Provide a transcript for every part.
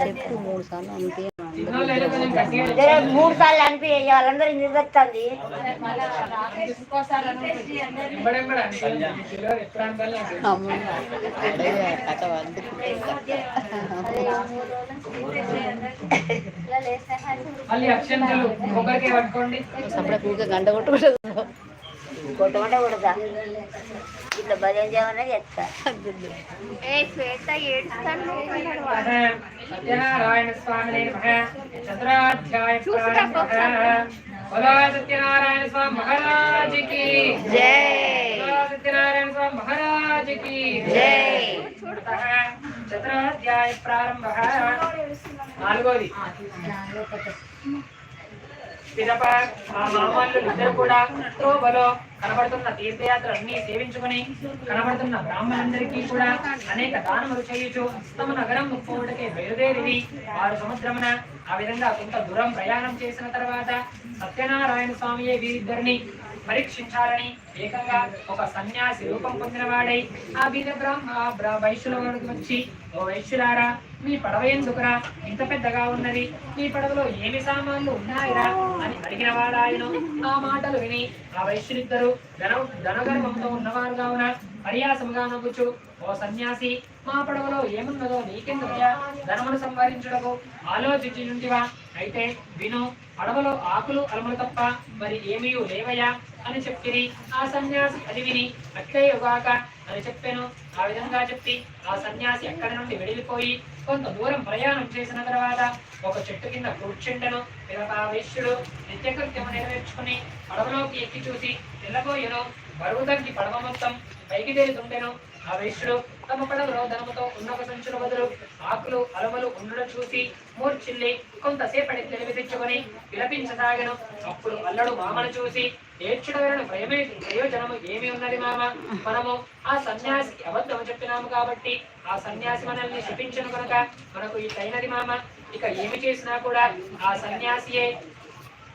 చెప్పు మూడు సార్లు అంతే మూడు సార్లు అనిపి వాళ్ళందరూ పట్టుకోండి సపడ కూక గంట కొట్టుకుంటుంది కొట్టమంటే కొడతా ఇట్లా భజన చేయమనే చెప్తా సత్యనారాయణ స్వామి సత్యనారాయణ స్వామి మహారాజ్కి సత్యనారాయణ స్వామి మహారాజ్కి చతురాధ్యాయ ప్రారంభ నాలుగోది పిదప మామల్లు ఇద్దరు కూడా త్రోవలో కనబడుతున్న తీర్థయాత్ర అన్ని సేవించుకుని కనబడుతున్న బ్రాహ్మణులందరికీ కూడా అనేక దానములు చేయుచు తమ నగరం ముక్కోటకే బయలుదేరి వారు సముద్రమున ఆ విధంగా కొంత దూరం ప్రయాణం చేసిన తర్వాత సత్యనారాయణ స్వామియే వీరిద్దరిని పరీక్షించాలని ఏకంగా ఒక సన్యాసి రూపం పొందిన వాడై ఆ బీద బ్రాహ్మ ఆ బ్రా- వచ్చి ఓ వైశ్యులారా మీ పడవ ఎందుకురా? ఇంత పెద్దగా ఉన్నది. మీ పడవలో ఏమి సామాన్లు ఉన్నాయిరా? అని అడిగిన వాడాయను ఆ మాటలు విని ఆ వైశ్యులిద్దరూ ధన ధనగర్వంతో ఉన్నవారు కావున పర్యాసముగా నవ్వుచు. ఓ సన్యాసి మా పడవలో ఏమున్నదో నీకెందుకయ్యా? ధనమును సంపాదించుటకు ఆలోచించి ఉంటివా అయితే విను పడవలో ఆకులు అలములు తప్ప మరి ఏమీ లేవయ్యా? అని చెప్పిరి. ఆ సన్యాసి అది విని అక్కయ్యగాక అని చెప్పాను. ఆ విధంగా చెప్పి ఆ సన్యాసి అక్కడి నుండి వెడిలిపోయి కొంత దూరం ప్రయాణం చేసిన తర్వాత ఒక చెట్టు కింద కూర్చుండెను. పిదప వైశ్యుడు నిత్యకృత్యము నెరవేర్చుకుని పడవలోకి ఎక్కి చూసి తెల్లబోయను బరువు తగ్గి పడవ మొత్తం పైకి తేలుతుండెను ఆ వేష్యుడు తమ పడవలో ధనముతో ఉన్న ఒక సంచుల బదులు ఆకులు అలవలు ఉండడం చూసి మూర్చిల్లి కొంతసేపటి తెలివి తెచ్చుకొని విలపించసాగను. అప్పుడు అల్లడు మామను చూసి ఏడ్చుడ భయమే ప్రయమే ప్రయోజనము ఏమి ఉన్నది మామ? మనము ఆ సన్యాసికి అబద్ధము చెప్పినాము కాబట్టి ఆ సన్యాసి మనల్ని శపించను కనుక మనకు ఈ తైనది మామ. ఇక ఏమి చేసినా కూడా ఆ సన్యాసియే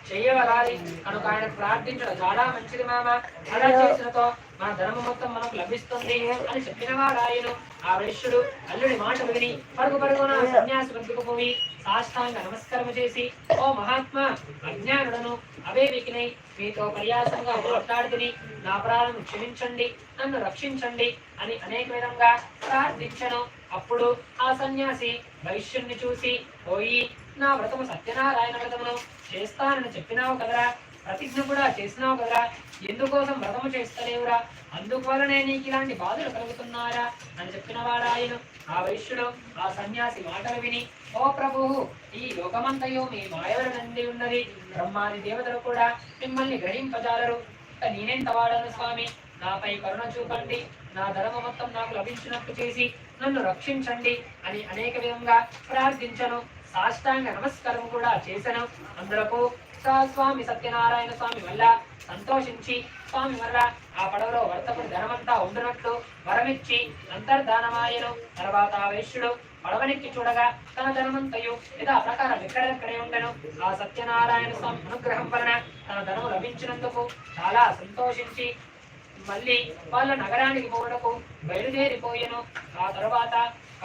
చేయవరాలి కనుక ఆయన ప్రార్థించడం చాలా మంచిది మామ. అలా చేసినతో మన ధనము మొత్తం మనకు లభిస్తుంది అని చెప్పిన వాడాయను ఆ వైశ్యుడు అల్లుడి మాట విని పరుగు పరుగున సన్యాసి వద్దకు పోయి సాష్టాంగ నమస్కారం చేసి ఓ మహాత్మా అజ్ఞానుడను అవేవికినై మీతో పర్యాసంగా మాట్లాడుతుని నా ప్రాణం క్షమించండి నన్ను రక్షించండి అని అనేక విధంగా ప్రార్థించను. అప్పుడు ఆ సన్యాసి వైశ్యుణ్ణి చూసి పోయి నా వ్రతము సత్యనారాయణ వ్రతమును చేస్తానని చెప్పినావు కదరా. ప్రతిజ్ఞ కూడా చేసినావు కదరా. ఎందుకోసం వ్రతము చేస్తలేవురా? అందువలనే నీకు ఇలాంటి బాధలు కలుగుతున్నారా అని చెప్పిన వాడాయను. ఆ వైశ్యుడు ఆ సన్యాసి మాటలు విని ఓ ప్రభువు ఈ లోకమంతయు మీ మాయవల నంది ఉన్నది. బ్రహ్మాది దేవతలు కూడా మిమ్మల్ని గ్రహింపజాలరు. ఇక నేనెంత వాడను స్వామి? నాపై కరుణ చూపండి. నా ధర్మ మొత్తం నాకు లభించినట్టు చేసి నన్ను రక్షించండి అని అనేక విధంగా ప్రార్థించను. సాష్టాంగ నమస్కారం కూడా చేశాను అందరకు సా- స్వామి సత్యనారాయణ స్వామి వల్ల సంతోషించి స్వామి వల్ల ఆ పడవలో వర్తకుడు ధనమంతా ఉండునట్లు వరమిచ్చి అంతర్ధానమాయను. తర్వాత ఆ వైశ్యుడు పడవనెక్కి చూడగా తన ధనమంతయు యథా ప్రకారం ఎక్కడెక్కడే ఉండను. ఆ సత్యనారాయణ స్వామి అనుగ్రహం వలన తన ధనము లభించినందుకు చాలా సంతోషించి మళ్ళీ వాళ్ళ నగరానికి పోవడకు బయలుదేరిపోయాను. ఆ తర్వాత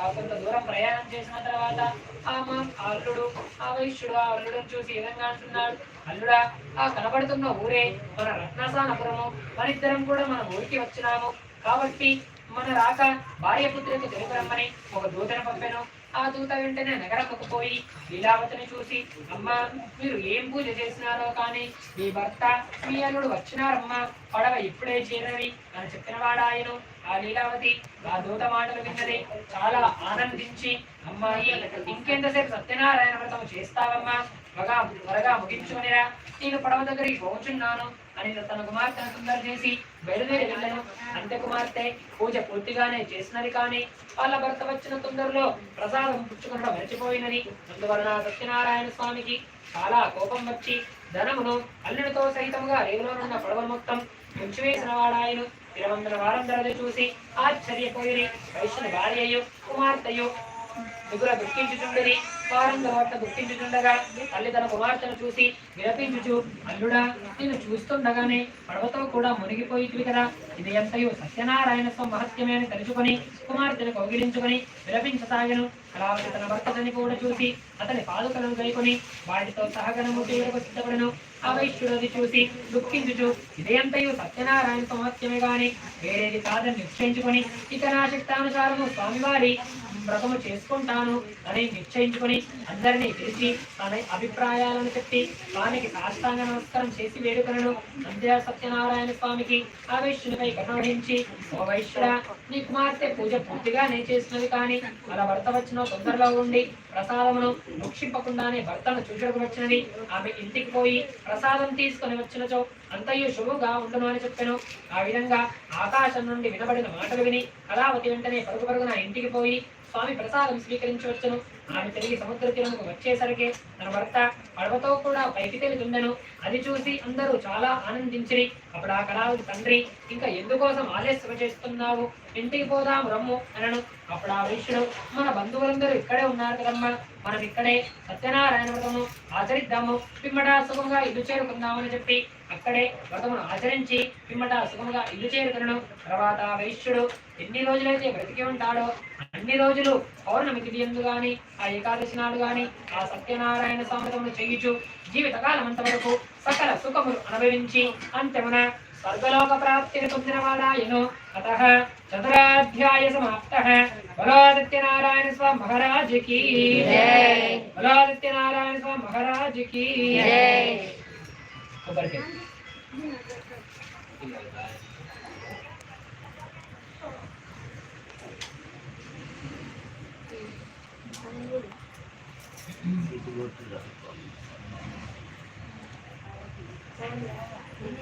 ఆ కొంత దూరం ప్రయాణం చేసిన తర్వాత ఆ మా అల్లుడు ఆ వైశ్యుడు ఆ అల్లుడు చూసి విధంగా అంటున్నాడు అల్లుడా ఆ కనబడుతున్న ఊరే మన రత్నసానపురము. మనిద్దరం కూడా మన ఊరికి వచ్చినాము. కాబట్టి మన రాక భార్య పుత్రికి తెలుపురమ్మని ఒక దూతను పంపాను. ఆ దూత వెంటనే నగరముకు పోయి లీలావతిని చూసి అమ్మా మీరు ఏం పూజ చేసినారో కానీ మీ భర్త మీ అల్లుడు వచ్చినారమ్మా పడవ ఇప్పుడే చేరవి అని చెప్పిన వాడాయను. ఆ లీలావతి ఆ దూత మాటలు విన్నది చాలా ఆనందించి అమ్మాయి ఇంకెంతసేపు సత్యనారాయణ వ్రతం చేస్తావమ్మా? త్వరగా త్వరగా ముగించుకునిరా. నేను పడవ దగ్గరికి పోచున్నాను అని తన కుమార్తెను సుందర చేసి బయలుదేరి వెళ్ళను. అంత్య కుమార్తె పూజ పూర్తిగానే చేసినది కానీ వాళ్ళ భర్త వచ్చిన తొందరలో ప్రసాదం పుచ్చుకునడం మరిచిపోయినది. అందువలన సత్యనారాయణ స్వామికి చాలా కోపం వచ్చి ధనమును అల్లుడితో సైతంగా రేవులో ఉన్న పడవ మొత్తం ముంచివేసిన వాడాయను. తిరువందర వారందరది చూసి ఆశ్చర్యపోయి వైష్ణు భార్యయు కుమార్తెయు మిగుల దుఃఖించుచుండని వారందరూ అట్లా గుర్తించుండగా తల్లి తన కుమార్తెను చూసి విలపించుచు అల్లుడా నేను చూస్తుండగానే పడవతో కూడా మునిగిపోయి కదా. ఇది ఎంతయో సత్యనారాయణ మహత్యమే అని తలుచుకొని కుమార్తెను కౌగిలించుకొని విలపించసాగను. కళావతి తన భర్తని కూడా చూసి అతని పాదుకలను గైకొని వాటితో సహగనము తీరకు సిద్ధపడను. ఆ వైశ్యుడు అది చూసి దుఃఖించుచు ఇదేంతయు సత్యనారాయణ సమత్యమే గాని వేరేది కాదని నిశ్చయించుకొని ఇక నా శక్తానుసారము స్వామివారి వ్రతము చేసుకుంటాను. అని నిశ్చయించుకొని అందరినీ పిలిచి తన అభిప్రాయాలను చెప్పి స్వామికి సాష్టాంగ నమస్కారం చేసి వేడుకలను అంత్య సత్యనారాయణ స్వామికి ఆ వైశ్యునిపై కరుణించి ఓ వైశ్యుడా నీ కుమార్తె పూజ పూర్తిగా నే చేసినది కానీ అలా భర్త వచ్చిన తొందరలో ఉండి ప్రసాదమును భక్షింపకుండానే భర్తను చూచడకు వచ్చినది. ఆమె ఇంటికి పోయి ప్రసాదం తీసుకొని వచ్చినచో అంతయు శుభంగా ఉండును అని చెప్పాను. ఆ విధంగా ఆకాశం నుండి వినబడిన మాటలు విని కళావతి వెంటనే పరుగు పరుగున ఇంటికి పోయి స్వామి ప్రసాదం స్వీకరించవచ్చును. ఆమె తిరిగి సముద్ర తీరముకు వచ్చేసరికి తన భర్త పడవతో కూడా పైకి తెలుతుండెను. అది చూసి అందరూ చాలా ఆనందించిరి. అప్పుడు ఆ కళావతి తండ్రి ఇంకా ఎందుకోసం ఆలస్యం చేస్తున్నావు? ఇంటికి పోదాం రమ్ము అనను. అప్పుడు ఆ వైశ్యుడు మన బంధువులందరూ ఇక్కడే ఉన్నారు కదమ్మా. మనం ఇక్కడే సత్యనారాయణ వ్రతము ఆచరిద్దాము. పిమ్మట సుఖంగా ఇల్లు చేరుకుందామని చెప్పి అక్కడే వ్రతమును ఆచరించి పిమ్మట సుఖముగా ఇల్లు చేరుకును తర్వాత ఆ వైశ్యుడు ఎన్ని రోజులైతే బ్రతికి ఉంటాడో అన్ని రోజులు పౌర్ణమి తిథి ఎందు గాని ఆ ఏకాదశి నాడు గాని ఆ సత్యనారాయణ సామతమును చేయుచు జీవితకాలం అంతవరకు సకల సుఖములు అనుభవించి అంత్యమున స్వర్గలోక ప్రాప్తిని పొందినవాడాయను అత చతురాధ్యాయ సమాప్త. బలాదిత్యనారాయణ స్వామి మహారాజ్కి బలాదిత్యనారాయణ స్వామి మహారాజ్కి కొబ్బరికాయ. Thank you.